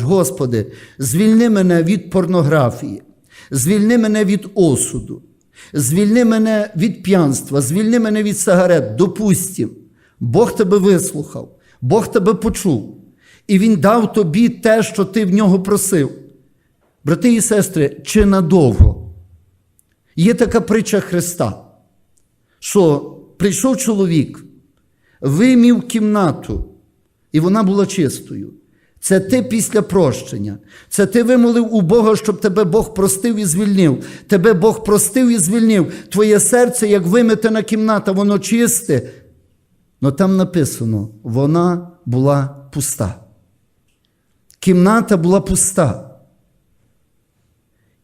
Господи, звільни мене від порнографії, звільни мене від осуду, звільни мене від п'янства, звільни мене від сигарет. Допустим, Бог тебе вислухав, Бог тебе почув, і Він дав тобі те, що ти в нього просив. Брати і сестри, чи надовго? Є така притча Христа, що прийшов чоловік, вимів кімнату, і вона була чистою. Це ти після прощення. Це ти вимолив у Бога, щоб тебе Бог простив і звільнив. Тебе Бог простив і звільнив. Твоє серце, як виметена кімната, воно чисте. Но там написано, вона була пуста. Кімната була пуста.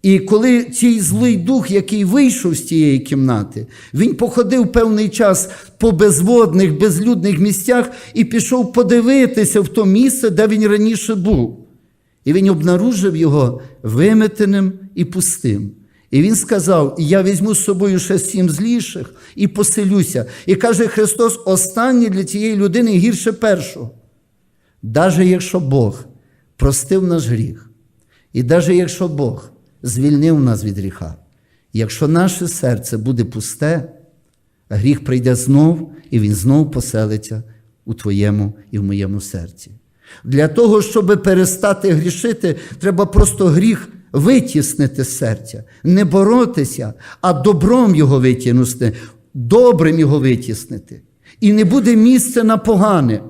І коли цей злий дух, який вийшов з тієї кімнати, він походив певний час по безводних, безлюдних місцях і пішов подивитися в то місце, де він раніше був. І він обнаружив його виметеним і пустим. І він сказав: Я візьму з собою ще сім зліших і поселюся. І каже Христос: останнє для цієї людини гірше першого. Даже якщо Бог простив наш гріх, і навіть якщо Бог звільнив нас від гріха, якщо наше серце буде пусте, гріх прийде знов, і він знов поселиться у твоєму і в моєму серці. Для того, щоб перестати грішити, треба просто гріх витіснити з серця, не боротися, а добром його витягнути, добрим його витіснити. І не буде місця на погане.